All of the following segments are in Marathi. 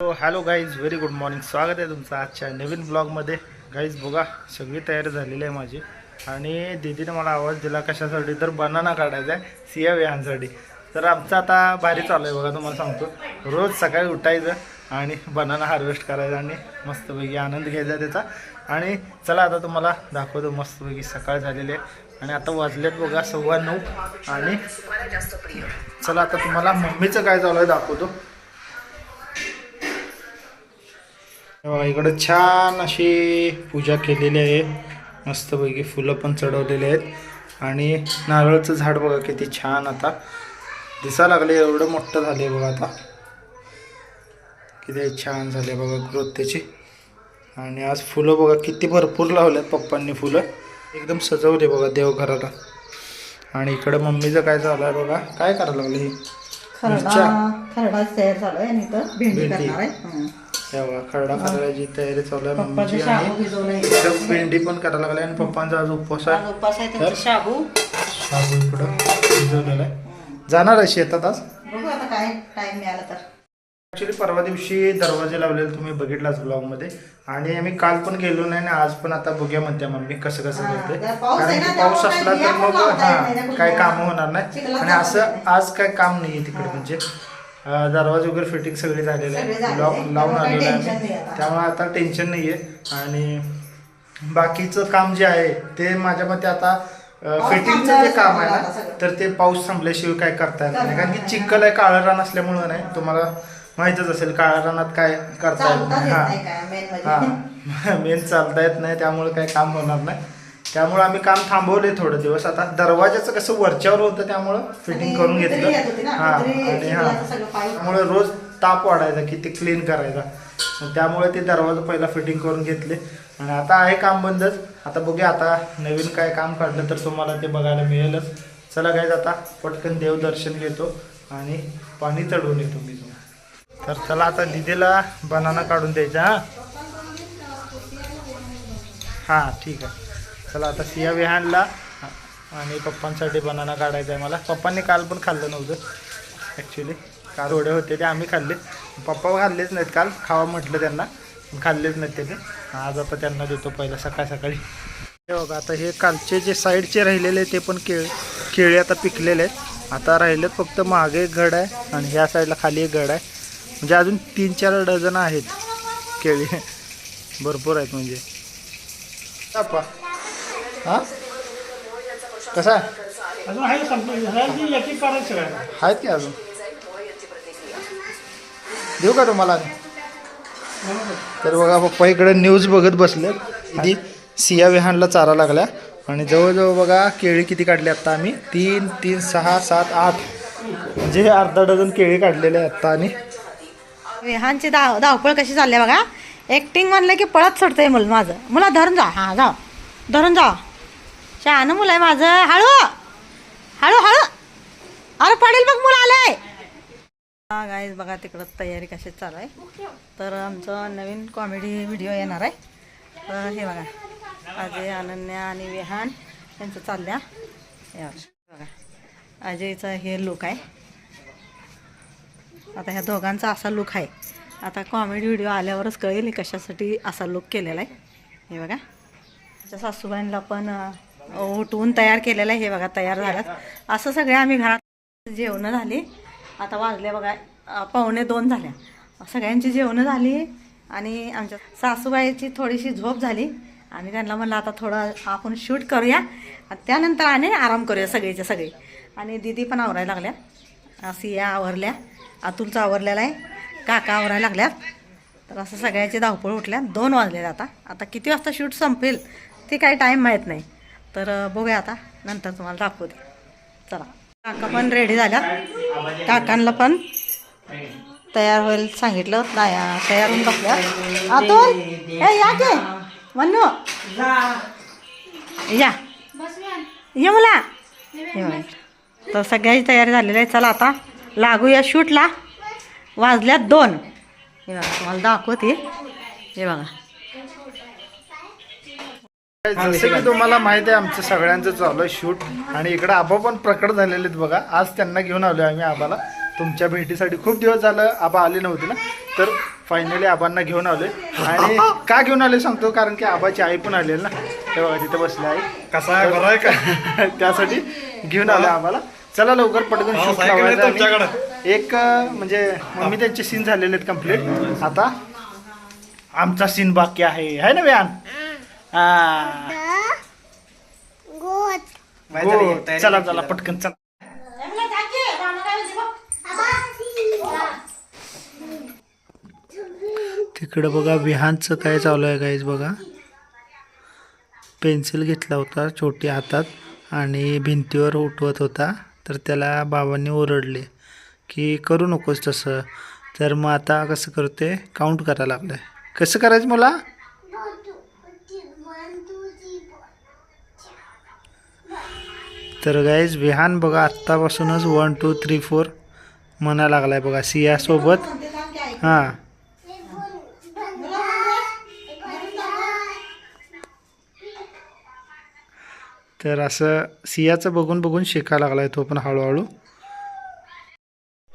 Hello guys very good morning स्वागत आहे तुमचं आजच्या नवीन ब्लॉगमध्ये गाईज बघा सगळी तयारी झालेली आहे माझी. आणि दीदीने मला आवाज दिला कशासाठी? तर बनाना काढायचा आहे सिया व्याहांसाठी तर आमचं आता भारी चालू आहे बघा तुम्हाला सांगतो. रोज सकाळी उठायचं आणि बनाना हार्वेस्ट करायचा आणि मस्तपैकी आनंद घ्यायचा त्याचा. आणि चला आता तुम्हाला दाखवतो मस्तपैकी सकाळ झालेली आहे. आणि आता वाजलेत बघा सव्वा नऊ. आणि चला आता तुम्हाला मम्मीचं काय चालू आहे दाखवतो. इकडं छान अशी पूजा केलेली आहे. मस्तपैकी फुलं पण चढवलेली आहेत. आणि नारळाचं झाड बघा किती छान आता. दिसा लागले एवढं मोठं झाले बघा आता. किती छान झाले बघा ग्रोथ त्याची. आणि आज फुलं बघा किती भरपूर लावल्यात पप्पांनी फुलं. एकदम सजवले बघा देवघराला. आणि इकडं मम्मीचं काय चालू आहे बघा काय करायला लागले? ही खरडा मिरच्या. खरडा तयार झाला आहे भेंडी. करणार. तेव्हा खरडा करायची तयारी चालू आहे मम्मीची आणि इकडं भेंडी पण करायला लागले आणि पप्पांचा आज उपवास आहे. उपास आहे त्यांचा शाबू? शाबू इकडं भिजवलेला आहे. जाणार आहे शेतात आज? बघू आता काय टाइम मिळाला तर. ॲक्च्युली परवा दिवशी दरवाजे लावलेले तुम्ही बघितलाच ब्लॉगमध्ये आणि आम्ही काल पण गेलो नाही आणि आज पण आता बघूया म्हणते मम्मी कसं कसं करते. जर पाऊस आहे कारण ना, की पाऊस त्यामुळे असला तर मग बिया पण लावता येत नाही हा काय. कामं होणार नाही. आणि असं आज काय काम नाही आहे तिकडे म्हणजे. दरवाजे वगैरे फिटिंग सगळी झालेली आहे आहे. लावून आलेलं आहे. त्यामुळे आता टेन्शन नाही आहे आणि बाकीचं काम जे आहे ते माझ्या मते आता फिटिंगचं जे काम आहे ना. तर ते पाऊस थांबल्याशिवाय काय करता येत नाही. कारण की चिखल आहे काळं रान असल्यामुळं नाही. तुम्हाला माहीतच असेल काळ्या रानात काय करता येत नाही. हा. काय हा. मेन चालता येत नाही त्यामुळे काही काम होणार नाही. त्यामुळे आम्ही काम थांबवले थोडे दिवस. आता दरवाजाचं कसं वरच्यावर होतं त्यामुळं फिटिंग करून घेतलं. हा आणि हा. त्यामुळे रोज ताप वाढायचा की ते क्लीन करायचा. त्यामुळे ते दरवाजा पहिला फिटिंग करून घेतले. आणि आता आहे काम बंदच. आता बघूया आता नवीन काय काम काढलं तर तुम्हाला ते बघायला मिळेलच. चला काय आता पटकन देवदर्शन घेतो आणि पाणी चढवून येतो मी तुम्हाला. तर चला आता दिदीला बनाना काढून द्यायचा हा. हां ठीक आहे. चला आता सिया विहानला आणि पप्पांसाठी बनाना काढायचा आहे मला. पप्पांनी काल पण खाल्लं नव्हतं ॲक्च्युली काल थोडे होते ते आम्ही खाल्ले. पप्पा खाल्लेच नाहीत काल. खावा म्हटलं त्यांना खाल्लेच नाहीत ते आज आता त्यांना देतो पहिला सकाळ सकाळी. हे बघा आता हे कालचे जे साईडचे राहिलेले ते पण केळ केळी आता पिकलेले आहेत. आता राहिलेत फक्त मागे एक घड आहे आणि ह्या साईडला खाली एक घड आहे. म्हणजे अजून तीन चार डझन आहेत केळी. भरपूर आहेत म्हणजे. अप्पा हा? कसा? आहे अजून आहे संपलं याची कारण सगळ्यांना आहेत की अजून? देऊ का तुम्हाला? तर बघा पप्पा इकडे न्यूज बघत बसले किती सिया विहानला चारा लागला. आणि जवळजवळ बघा केळी किती काढली आत्ता आम्ही? तीन तीन सहा सात आठ. म्हणजे अर्धा डझन केळी काढलेले आहे आत्ता आणि विहानची धाव धावपळ कशी चालली आहे बघा? ॲक्टिंग म्हणलं की पळत सुटतंय मुलं माझं. मुला धरून जा. हां जा धरून जा. शहाणं मुलं आहे माझं. हळू. हळू हळू. अरे पडेल मग मुलं आलंय. हा गाईज बघा तिकडं तयारी कशी चालू आहे तर आमचं नवीन कॉमेडी व्हिडिओ येणार आहे. तर हे बघा. अजय अनन्या आणि विहान यांचं चालल्या. हे बघा. अजयचं हे लुक आहे. आता ह्या दोघांचा असा लुक आहे. आता कॉमेडी व्हिडिओ आल्यावरच कळेल कशासाठी असा लुक केलेला आहे. हे बघा. त्याच्या सासूबाईंना पण उठवून तयार केलेलं आहे हे बघा तयार झालं. असं सगळे आम्ही घरात जेवणं झाली. आता वाजले बघा पावणे दोन झाल्या. सगळ्यांची जेवणं झाली आणि आमच्या सासूबाईची थोडीशी झोप झाली. आणि त्यांना म्हणलं आता थोडं आपण शूट करूया. आणि त्यानंतर आणि आराम करूया सगळेच्या सगळे. आणि दिदी पण आवरायला लागल्या. सिया आवरल्या. अतुलचं आवरलेला आहे. काका आवरायला लागल्यात. तर असं सगळ्याची धावपळ उठल्या. दोन वाजले आता. आता किती वाजता शूट संपेल ते काही टाईम माहीत नाही. तर बघूया आता. नंतर तुम्हाला दाखवते. चला. काका पण रेडी झाल्यात काकांना पण तयार होईल सांगितलं. तया- तयार होऊन बसल्या. अतुल हे या के. म्हणू या. ये मुला. तर सगळ्याची तयारी झालेली आहे. चला आता लागूया शूटला. वाजल्यात दोन. हे बघा तुम्हाला दाखवते. हे बघा. जसं की तुम्हाला माहिती आहे आमचं सगळ्यांचं चालू आहे शूट आणि इकडे आबा पण प्रकट झालेले आहेत बघा. आज त्यांना घेऊन आलो आम्ही आबाला. तुमच्या भेटीसाठी खूप दिवस झालं आबा आले नव्हते ना? तर फायनली आबांना घेऊन आले आणि का घेऊन आले सांगतो कारण की आबाची आई पण आलेली ना? ते बघा तिथे बसले आई कसा आहे? बरं आहे का? त्यासाठी घेऊन आले आम्हाला चला लवकर पटकन हा, लावायचं आणि. एक म्हणजे मम्मी त्यांचे सीन झालेले आहेत कंप्लीट आता आमचा सीन बाकी आहे. है ना व्यान? हा. हो, चला चला पटकन चला. तिकडं बघा विहानचं काय चालू आहे गाईज बघा. पेन्सिल घेतला होता छोटी हातात आणि भिंतीवर उठवत होता. तर त्याला बाबांनी ओरडले की करू नकोस तसं. तर मग आता कसं करते काउंट करायला लागलं कसं करायचं मला? तर गाईज विहान बघा आत्तापासूनच वन टू थ्री फोर म्हणायला लागलाय बघा. सियासोबत हां. तर असं सियाचं बघून बघून शिकायला लागलाय तो पण हळूहळू.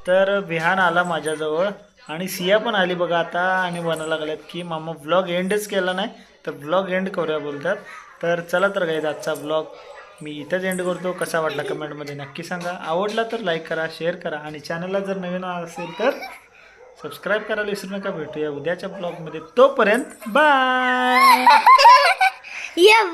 तर विहान आला माझ्याजवळ. आणि सिया पण आली बघा आता आणि म्हणायला लागल्यात की मामा ब्लॉग एंडच केला नाही तर ब्लॉग एंड करूया बोलतात. तर चला तर गाईज आजचा ब्लॉग मी इथंच एंड करतो. कसा वाटला कमेंटमध्ये नक्की सांगा. आवडला तर लाईक करा शेअर करा आणि चॅनलला जर नवीन असेल तर सबस्क्राईब करायला विसरू नका. भेटूया उद्याच्या ब्लॉगमध्ये तोपर्यंत बाय या